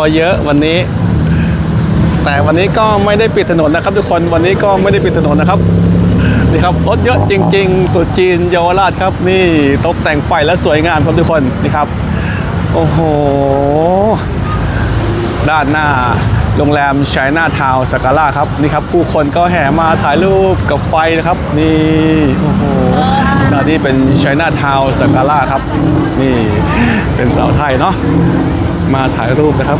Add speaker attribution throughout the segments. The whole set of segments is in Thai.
Speaker 1: ร
Speaker 2: ถก็
Speaker 1: เยอะวันนี้ แต่วันนี้ก็ไม่ได้ปิดถนนนะครับ ทุกคนวันนี้ก็ไม่ได้ปิดถนนนะครับนี่ครับรถเยอะจริงๆตรุษจีนเยาวราชครับ นี่ตกแต่งไฟและสวยงามครับทุกคนนี่ครับโอ้โหด้านหน้าโรงแรมชัยนาทาวสกาล่าครับนี่ครับ ผู้คนก็แห่มาถ่ายรูปกับไฟนะครับ นี่โอ้โหด้านนี้เป็นชัยนาทาวสกาล่าครับ นี่เป็นสาวไทยเนาะ มาถ่ายรูปนะครับ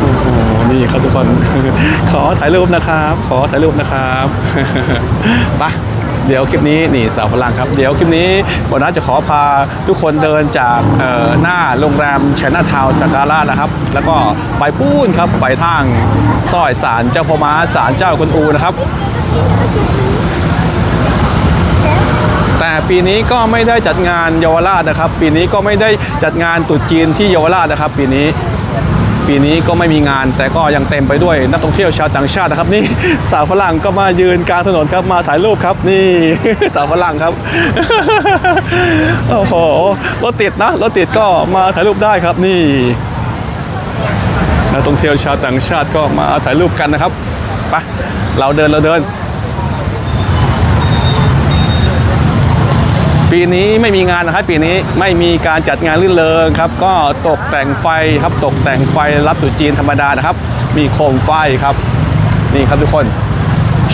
Speaker 1: โอ้โหนี่ครับทุกคน ขอถ่ายรูปนะครับ ขอถ่ายรูปนะครับไปะเดี๋ยวคลิปนี้นี่สาวฝรั่งครับ เดี๋ยวคลิปนี้วันนั้นจะขอพาทุกคนเดินจากหน้าโรงแรมชนะทาวสกาล่านะครับ แล้วก็ไปพูนครับไปทางซอยศาลเจ้าพ่อม้าศาลเจ้าคุณอูนะครับ ปีนี้ก็ไม่ได้จัดงานเยาวราชนะครับ ปีนี้ก็ไม่ได้จัดงานตรุษจีนที่เยาวราชนะครับ ปีนี้ปีนี้ก็ไม่มีงาน แต่ก็ยังเต็มไปด้วยนักท่องเที่ยวชาวต่างชาตินะครับ นี่สาวฝรั่งก็มายืนกลางถนนครับมาถ่ายรูปครับนี่สาวฝรั่งครับโอ้โหรถติดนะรถติดก็มาถ่ายรูปได้ครับนี่นักท่องเที่ยวชาวต่างชาติก็มาถ่ายรูปกันนะครับไปเราเดินเราเดิน ปีนี้ไม่มีงานนะครับปีนี้ไม่มีการจัดงานรื่นเริงครับ ก็ตกแต่งไฟครับตกแต่งไฟรับตรุษจีนธรรมดานะครับ มีโคมไฟครับ นี่ครับทุกคน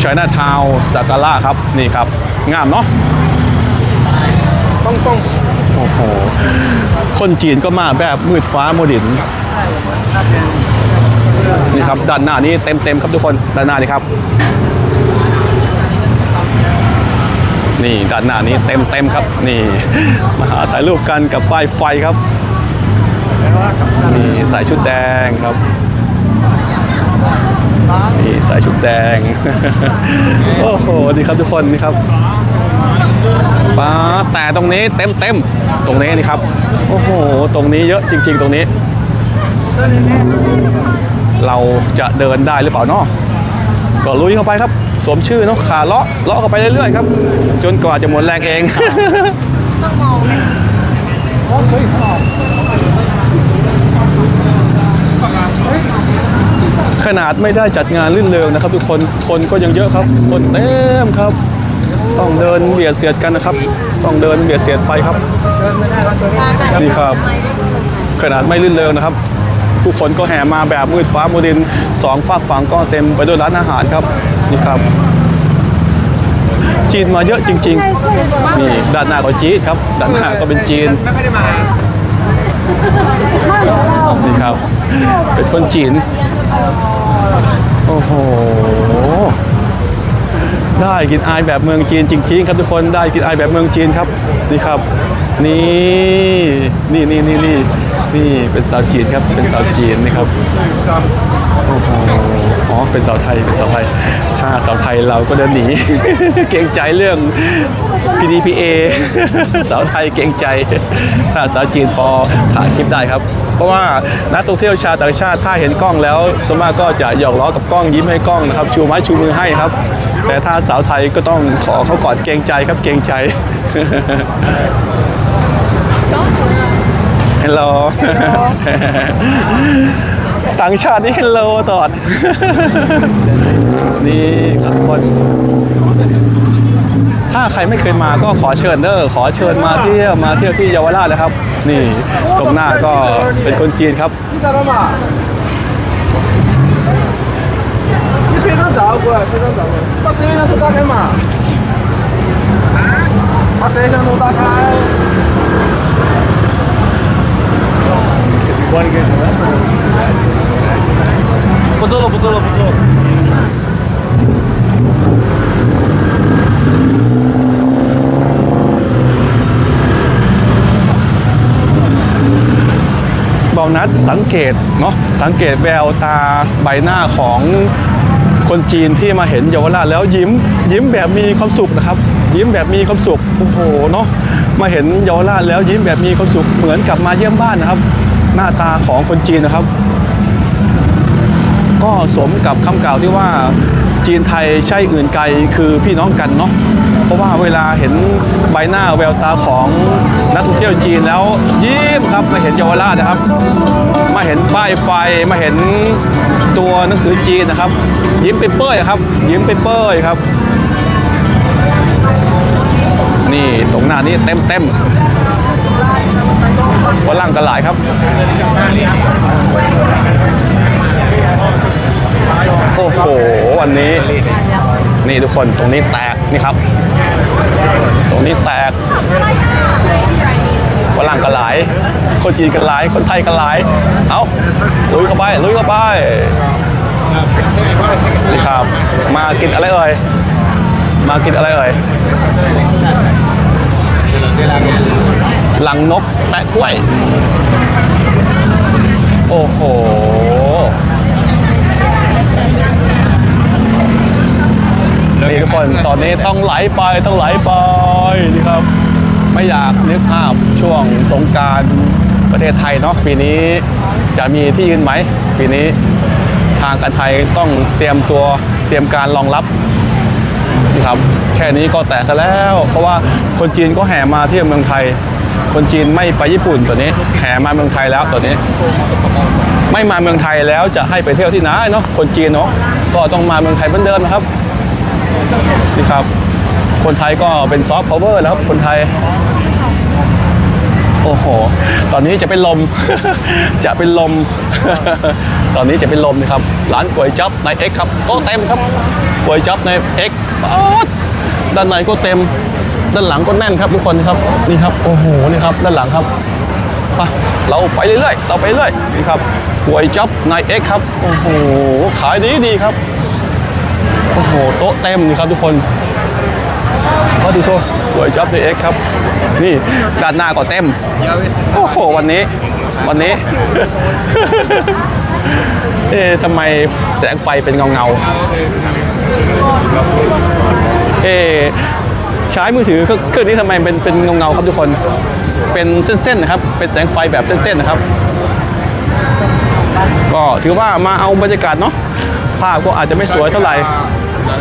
Speaker 1: ช i นาทาวสกาล่าครับนี่ครับ งามเนาะต้องต้องโอ้โหคนจีนก็มาแบบมืดฟ้าโมดินนี่ครับด้านหน้านี้เต็มเต็มๆครับทุกคนด้านหน้านี่ครับ นี่ด้านหน้านี้เต็มเต็มๆครับ นี่มาหาถ่ายรูปกันกับป้ายไฟครับนี่ใส่ชุดแดงครับนี่ใส่ชุดแดง โอ้โหดีครับทุกคนนี่ครับป้าแต่ตรงนี้เต็มเต็มๆตรงนี้นี่ครับ โอ้โห ตรงนี้เยอะจริง ๆ ตรงนี้ เราจะเดินได้หรือเปล่าเนาะก็ลุยเข้าไปครับ สวมชื่อเนาะขาเลาะเลาะเข้าไปเรื่อยๆครับ จนกว่าจะหมดแรงเอง
Speaker 2: ต้องมองไหม
Speaker 1: ขนาดไม่ได้จัดงานลื่นเริงนะครับ ทุกคนคนก็ยังเยอะครับ คนเต็มครับ ต้องเดินเบียดเสียดกันนะครับ ต้องเดินเบียดเสียดไปครับนี่ครับ ขนาดไม่ลื่นเริงนะครับผู้คนก็แห่มาแบบมืดฟ้าโมดินสองฝากฝั่งก็เต็มไปด้วยร้านอาหารครับ นี่ครับ จีนมาเยอะจริง ๆ นี่ด้านหน้าก็จีนครับ ด้านหน้าก็เป็นจีน
Speaker 3: ไม่ได้มา
Speaker 1: นี่ครับ เป็นคนจีน โอ้โห ได้กินอายแบบเมืองจีนจริง ๆ ครับทุกคนได้กินอายแบบเมืองจีนครับ นี่ครับ นี่นี่นี่นี่นี่นี่เป็นสาวจีนครับ เป็นสาวจีนนี่ครับ โอ้โห อ๋อเป็นสาวไทยเป็นสาวไทย ถ้าสาวไทยเราก็เดินหนี เกรงใจเรื่อง PDPA สาวไทยเกรงใจ ถ้าสาวจีนพอถ่ายคลิปได้ครับ เพราะว่านักท่องเที่ยวชาวต่างชาติถ้าเห็นกล้องแล้วส่วนมากก็จะหยอกล้อกับกล้องยิ้มให้กล้องนะครับชูไม้ชูมือให้ครับ แต่ถ้าสาวไทยก็ต้องขอเขาก่อนเกรงใจครับเกรงใจฮัลโหล ต่างชาตินี่ฮัลโหลตลอด นี่ครับคน ถ้าใครไม่เคยมาก็ขอเชิญเนอร์ขอเชิญมาเที่ยวมาเที่ยวที่เยาวราชนะครับ นี่ตรงหน้าก็เป็นคนจีนครับ
Speaker 3: 你睡得早， 过来，车上找人。把摄像头打开嘛。把摄像头打开。不
Speaker 1: นัดสังเกตเนาะสังเกตแววตาใบหน้าของคนจีนที่มาเห็นเยาวราชแล้วยิ้มยิ้มแบบมีความสุขนะครับ ยิ้มแบบมีความสุขโอ้โหเนาะมาเห็นเยาวราชแล้วยิ้มแบบมีความสุขเหมือนกับมาเยี่ยมบ้านนะครับ หน้าตาของคนจีนนะครับ ก็สมกับคำกล่าวที่ว่าจีนไทยใช่อื่นไกลคือพี่น้องกันเนาะเพราะว่าเวลาเห็นใบหน้าแววตาของ นักท่องเที่ยวจีนแล้วยิ้มครับมาเห็นเยาวราชนะครับ มาเห็นป้ายไฟมาเห็นตัวหนังสือจีนนะครับ ยิ้มไปเป้ยครับ ยิ้มไปเป้ยครับ นี่ตรงหน้านี้เต็มเต็มฝรั่งกันหลายครับ โอ้โหวันนี้ นี่ทุกคนตรงนี้แตกนี่ครับ ตรงนี้แตก รั่งกันหลาย คนจีนกันหลาย คนไทยกันหลาย เอาลุยเข้าไป ลุยเข้าไปนี่ครับ มากินอะไรเอ่ย มากินอะไรเอ่ยหลังนกแปะกล้วย โอ้โหนี่ทุกคนตอนนี้ต้องไหลไปต้องไหลไปนี่ครับ ไม่อยากนึกภาพช่วงสงการประเทศไทยเนาะปีนี้จะมีที่ยืนไหมปีนี้ทางการไทยต้องเตรียมตัวเตรียมการรองรับนี่ครับแค่นี้ก็แตกซะแล้ว เพราะว่าคนจีนก็แห่มาที่เมืองไทย คนจีนไม่ไปญี่ปุ่นตัวนี้ แห่มาเมืองไทยแล้วตัวนี้ ไม่มาเมืองไทยแล้วจะให้ไปเที่ยวที่ไหนเนาะคนจีนเนาะก็ต้องมาเมืองไทยเหมือนเดิมนะครับนี่ครับ คนไทยก็เป็นซอฟต์พาวเวอร์แล้วครับคนไทย โอ้โห ตอนนี้จะเป็นลม จะเป็นลม ตอนนี้จะเป็นลมนะครับ ร้านก๋วยจั๊บในเอ็กครับโต๊ะเต็มครับก๋วยจั๊บในเอ็กด้านในก็เต็ม ด้านหลังก็แน่นครับทุกคนครับ นี่ครับ โอ้โห นี่ครับ ด้านหลังครับไปเราไปเรื่อยๆ เราไปเรื่อยนี่ครับก๋วยจั๊บในเอ็กครับ โอ้โห ขายดีดีครับ โอ้โห โต๊ะเต็มนี่ครับทุกคน พอดูโทษก๋วยจับในเอ็กครับ นี่ด้านหน้าก็เต็ม โอ้โห วันนี้ วันนี้ เอ๊ะทำไมแสงไฟเป็นเงาเงาเอ๊ะใช้มือถือเครื่องนี้ทำไมเป็นเป็นเงาเงาครับทุกคน เป็นเส้นๆนะครับ เป็นแสงไฟแบบเส้นๆนะครับ ก็ถือว่ามาเอาบรรยากาศเนาะภาพก็อาจจะไม่สวยเท่าไหร่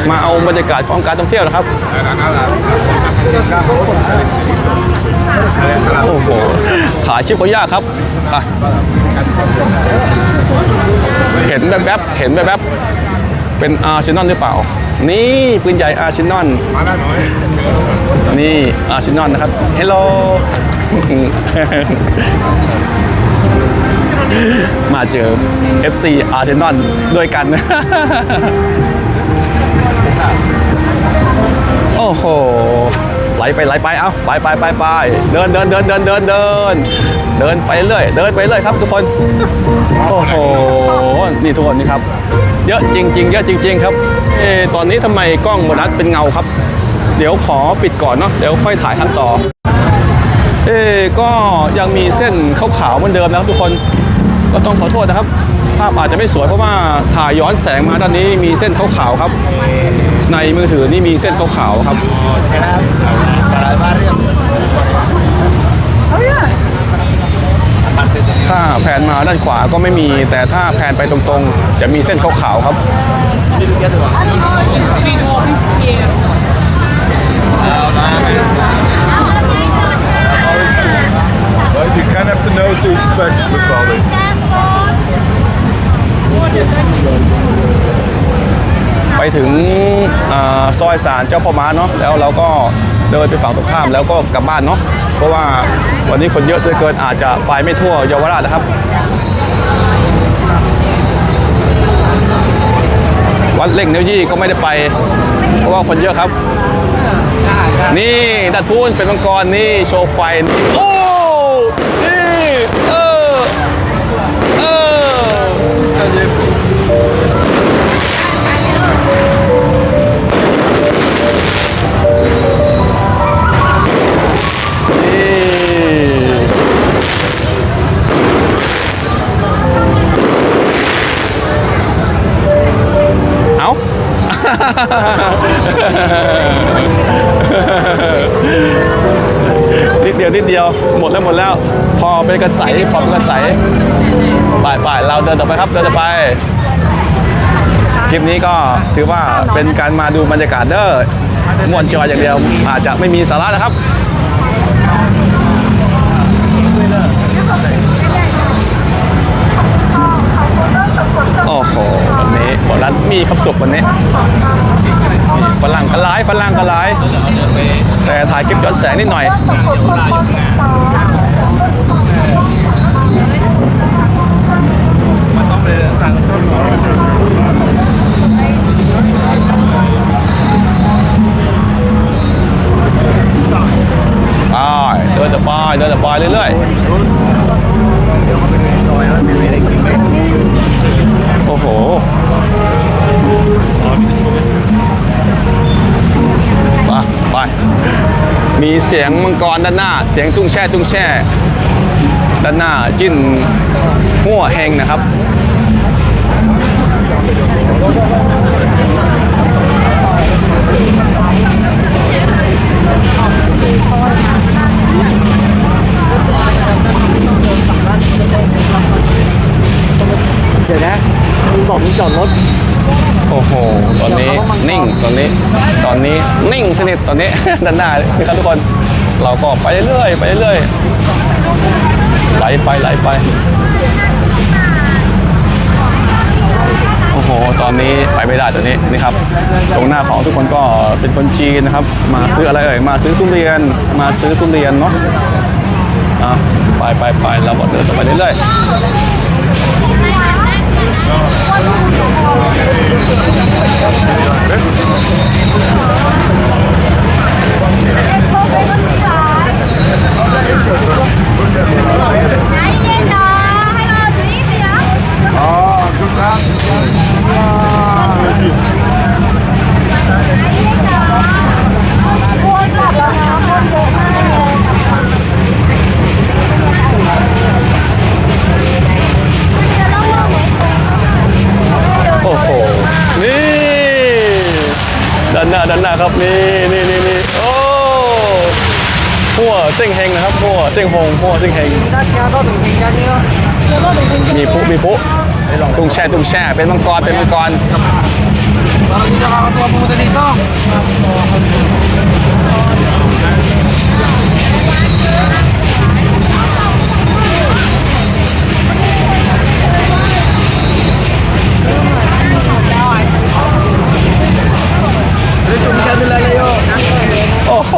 Speaker 1: มาเอาบรรยากาศของการท่องเที่ยวนะครับโอ้โหถ่ายคลิปเขายากครับเห็นแบบแบบๆเห็นแบบแบบๆเป็นอาร์เซนอลหรือเปล่า นี่ปืนใหญ่อาร์เซนอลนี่อาร์เซนอลนะครับเฮลโลมาเจอ FC อาร์เซนอลด้วยกัน โอ้โหไหลไปไหลไปเอ้าไปไปไปไปเดินเดินเดินเดินเดินเดินเดินไปเรื่อยเดินไปเรื่อยครับทุกคนโอ้โหนี่ทุกคนนี่ครับเยอะจริง ๆ เยอะจริง ๆ ครับเอะตอนนี้ทำไมกล้องโบนัสเป็นเงาครับ เดี๋ยวขอปิดก่อนเนาะเดี๋ยวค่อยถ่ายทำต่อเอ๊ะก็ยังมีเส้นขาวๆเหมือนเดิมนะครับทุกคนก็ต้องขอโทษนะครับ ภาพอาจจะไม่สวยเพราะว่าถ่ายย้อนแสงมาด้านนี้มีเส้นขาวๆครับ ในมือถือนี่มีเส้นขาวๆครับถ้าแผนมาด้านขวาก็ไม่มี แต่ถ้าแผนไปตรงๆ จะมีเส้นขาวๆครับ ไปถึงอซอยสารเจ้าพ่อม้าเนาะแล้วเราก็เดินไปฝั่งตรงข้ามแล้วก็กลับบ้านเนาะเพราะว่าวันนี้คนเยอะเหลือเกินอาจจะไปไม่ทั่วเยาวราชนะครับ วัดเล่งเนวยี่ก็ไม่ได้ไป เพราะว่าคนเยอะครับ นี่ดัดพูนเป็นมังกรนี่โชว์ไฟโอ้ นิดเดียวนิดเดียวหมดแล้วหมดแล้ว พอเป็นกระใสพอเป็นกระใสไปไปเราเดินต่อไปครับเดินต่อไปคลิปนี้ก็ถือว่าเป็นการมาดูบรรยากาศเด้อมวนจอยอย่างเดียว อาจจะไม่มีสาระนะครับ โอ้โห วันนี้บอกร้าน มีคำสุกวันนี้ฝรั่งก็ร้ายฝรั่งก็ร้าย แต่ถ่ายคลิปย้อนแสงนิดหน่อยไปเดินต่อไปเดินต่อไปเรื่อยๆโอ้โห ไปไป มีเสียงมังกรด้านหน้า เสียงตุ้งแช่ตุ้งแช่ ด้านหน้าจิ้นหัวแหงนะครับ
Speaker 3: เดี๋ยวนะมึงบอกมึงจอดรถ
Speaker 1: อนนี้นิ่งสนิทตอนนี้ ด้านหน้านี่ครับทุกคน เราก็ไปเรื่อยไปเรื่อยไหลไปไหลไปโอ้โห ตอนนี้ไปไม่ได้ตอนนี้นี่ครับ ตรงหน้าของทุกคนก็เป็นคนจีนนะครับ มาซื้ออะไรเอ่ย มาซื้อทุเรียน มาซื้อทุเรียนเนาะ อะ ไปไปไปเราบอกเดินต่อไปเรื่อยๆ 그래? หงหงหัวเส้งเฮงมีพุมีพุตุ้งแช่ตุ้งแช่เป็นมังกรเป็นมังกร โอ้โห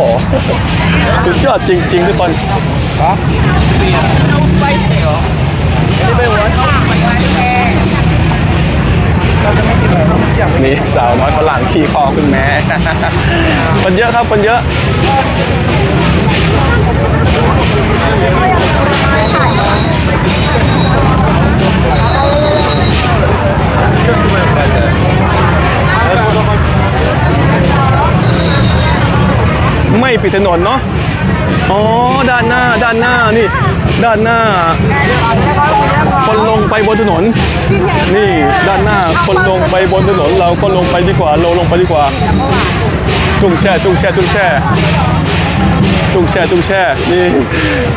Speaker 1: สุดยอดจริง ๆ ทุกคน นี่สาวน้อยฝรั่งขี่คอคุณแม่คนเยอะครับคนเยอะไม่ปิดถนนเนาะ อ๋อ ด้านหน้า ด้านหน้า นี่ ด้านหน้า คนลงไปบนถนน นี่ ด้านหน้า คนลงไปบนถนน เราก็ลงไปดีกว่า เราลงไปดีกว่าตุ้งแช่ตุ้งแช่ตุ้งแช่ตุ้งแช่ตุ้งแช่ นี่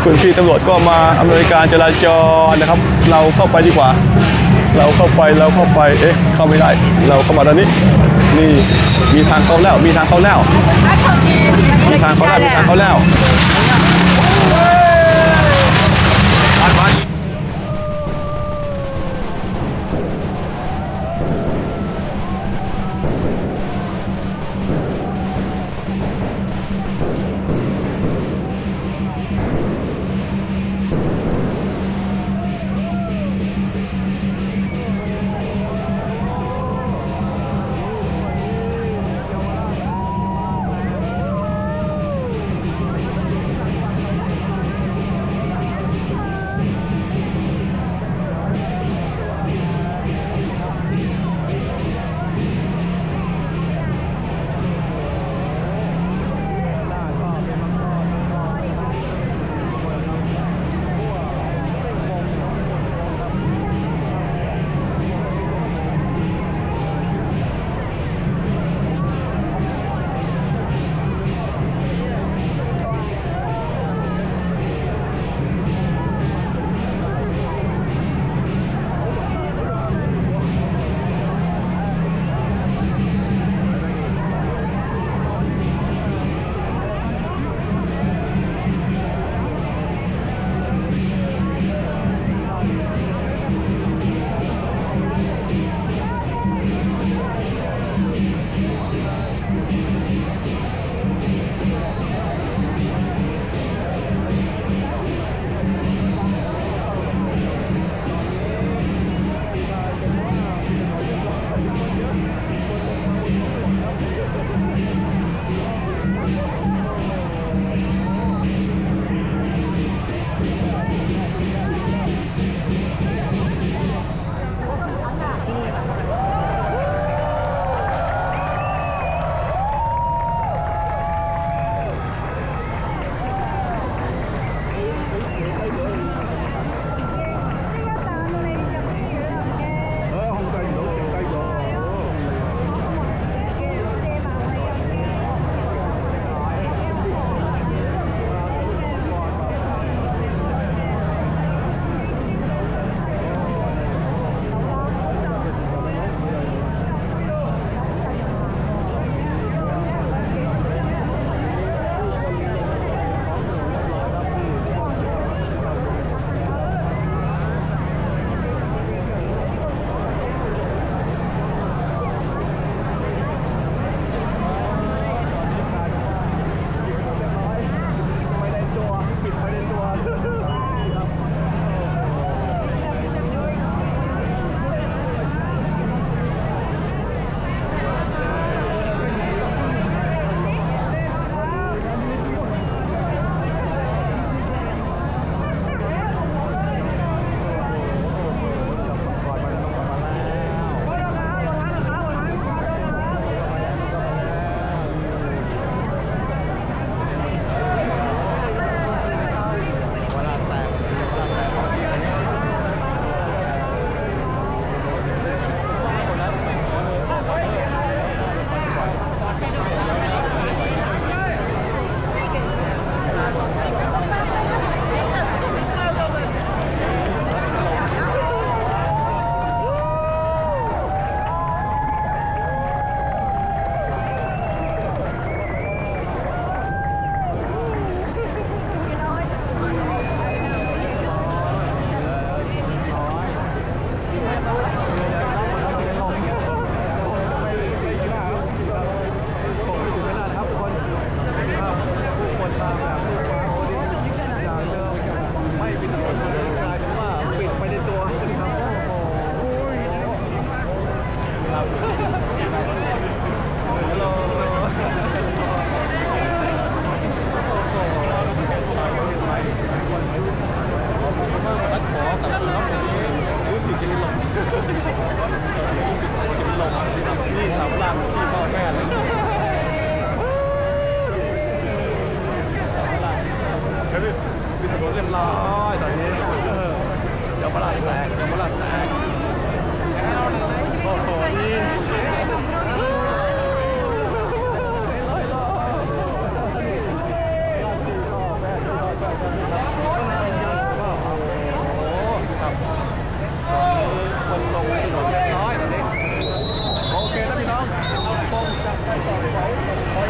Speaker 1: คุณพี่ตำรวจก็มาอำนวยการจราจรนะครับ เราเข้าไปดีกว่า เราเข้าไป เราเข้าไป เอ๊ะ เข้าไม่ได้ เราเข้ามาด้านนี้ นี่ มีทางเข้าแล้ว มีทางเข้าแล้ว มีทางเข้าแล้วมีทางเข้าแล้ว ร้อยตอนนี้เออเดี๋ยวฝรั่งแตกเดี๋ยวฝรั่งแตกโอ้โหนี่ครับคนลงถนนเรียบร้อยตอนนี้โอเคนะพี่น้องตรงจากไปต่อสายขอ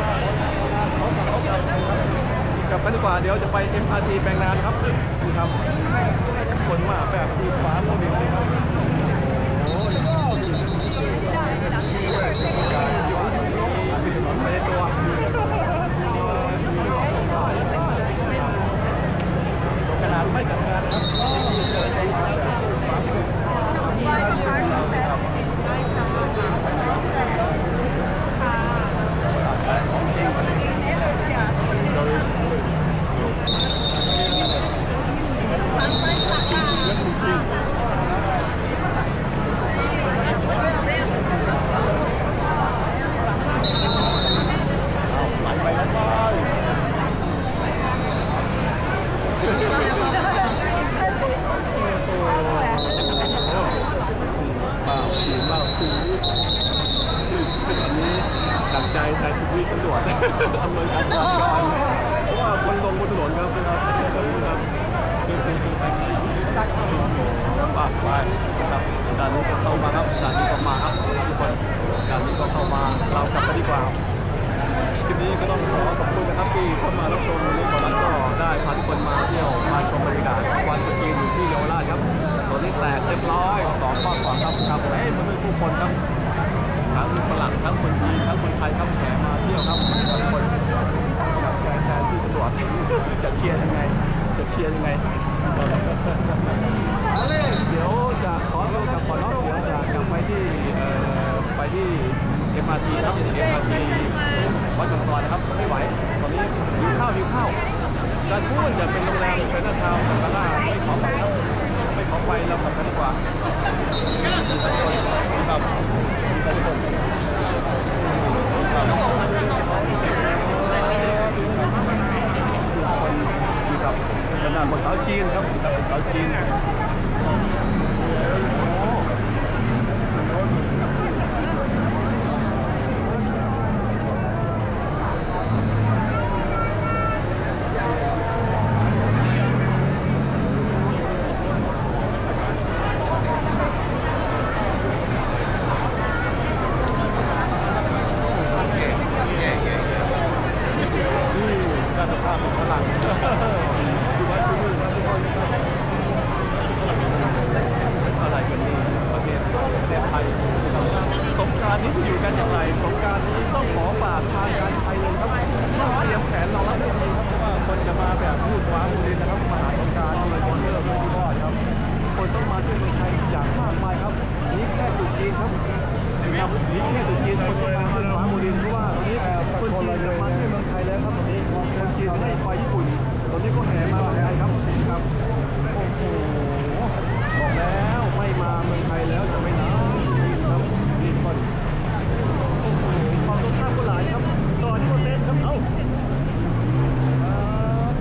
Speaker 1: ลับกันดีกว่าเดี๋ยวจะไป MRT แปลงนานครับดูครับคนมาแบบดีฟ้าโมเดลครับโอ้ยไม่จัดการนะครับ ไหลไปแล้วไปเปล่าจริงเปล่าคืออันนี้ตัดใจแทนทุกวิตำรวจอำนวยการจราจรเพราะว่าคนลงบนถนนครับนะครับครับปากไปครับด่านนี้ก็เข้ามาครับด่านนี้ก็มาครับทุกคนด่านนี้ก็เข้ามาเรา กลับกันดีกว่าคลิปนี้ก็ต้องขอขอบคุณนะครับที่เข้ามารับชมวันนี้ขอรักก็ได้พาทุกคนมาเที่ยวมาชมบรรยากาศวันตรุษจีนอยู่ที่เยาวราชครับตอนนี้แตกเรียบร้อยสองข้อกว่าครับครับเอ้ยมันเป็นผู้คนครับทั้งฝรั่งทั้งคนจีนทั้งคนไทยครับแห่มาเที่ยวครับทุกคนกับแทนแทนที่ตำรวจจะเคลียร์ยังไง จะเคลียร์ยังไงเดี๋ยวจะขอตัวกลับก่อนเนาะเดี๋ยวจะกลับไปที่เอ่อไปที่ MRT ครับ MRT วัดบางกรนะครับไม่ไหวตอนนี้หิวข้าวหิวข้าวด้านนู้นจะเป็นโรงแรมเชนทาวน์สังกาล่าไม่ขอไปครับไม่ขอไปเรากลับกันดีกว่ามีทุกคนครับมีทุกคนนี่ครับขนาดภาษาจีนครับนี่ครับภาษาจีนด้านข้างเป็นฝรั่งคือว่าชื่อนะทุกคนอะไรกันนี่ประเทศประเทศไทยสงกรารนี้จะอยู่กันอย่างไร สงกรารนี้ต้องขอฝากทางการไทยเลยครับต้องเตรียมแผนรองรับให้ดีครับเพราะว่าคนจะมาแบบพูดว้ามูลินนะครับมาหาสงกรารโดยคนเลิกโดยที่รอดครับ คนเมืองไทยอย่างมากมายครับนี่แค่ตรุษจีนครับนี่แค่ตรุษจีนคนต้องมาที่ฟ้ามูลินเพราะว่าตอนนี้คนจีนมาที่เมืองไทยแล้วครับตอนนี้คนจีนไม่ได้ไปญี่ปุ่น ตอนนี้ก็แห่มาเมืองไทยครับครับโอ้โหบอกแล้วไม่มาเมืองไทยแล้วจะไม่หนาวครับนี่คนโอ้โหความต้นข้ามก็หลายครับต่อที่คนเต้นครับเอ้าอ่า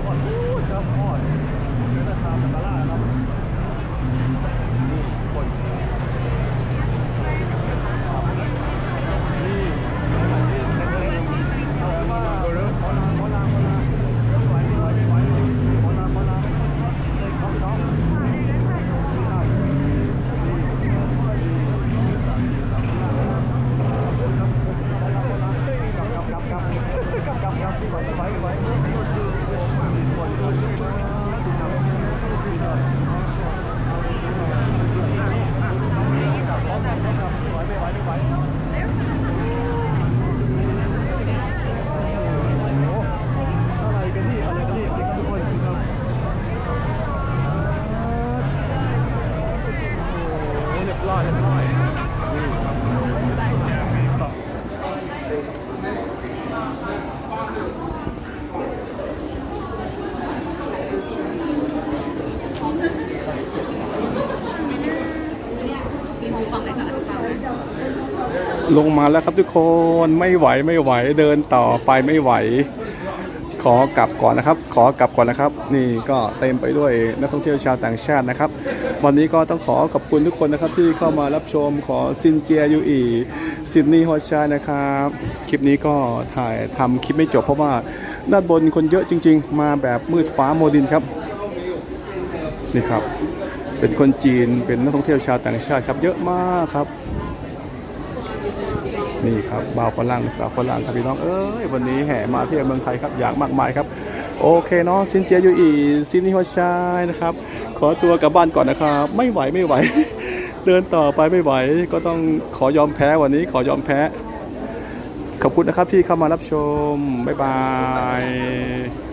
Speaker 1: ขอดพูดครับขอดเชิญนะครับสังกาล่าครับนี่คน นี่นี่เอาว่าขอลาขอลาขอลาไหวไหวไหวขอลาขอลา ลงมาแล้วครับทุกคนไม่ไหวไม่ไหวเดินต่อไปไม่ไหว ขอกลับก่อนนะครับ ขอกลับก่อนนะครับ นี่ก็เต็มไปด้วยนักท่องเที่ยวชาวต่างชาตินะครับ วันนี้ก็ต้องขอขอบคุณทุกคนนะครับที่เข้ามารับชมขอซินเจียยูอีซิดนีย์ฮอชชายนะครับคลิปนี้ก็ถ่ายทำคลิปไม่จบเพราะว่าด้านบนคนเยอะจริง ๆ มาแบบมืดฟ้าโมดินครับนี่ครับเป็นคนจีนเป็นนักท่องเที่ยวชาวต่างชาติครับเยอะมากครับ นี่ครับบ่าวฝรั่งสาวฝรั่งครับพี่น้องเอ้ยวันนี้แห่มาเที่ยวเมืองไทยครับอย่างมากมายครับโอเคเนาะซินเจียยูอีซินนี่ฮอชายนะครับ ขอตัวกลับบ้านก่อนนะครับ ไม่ไหวไม่ไหว เดินต่อไปไม่ไหว ก็ต้องขอยอมแพ้วันนี้ขอยอมแพ้ ขอบคุณนะครับที่เข้ามารับชม บ๊ายบาย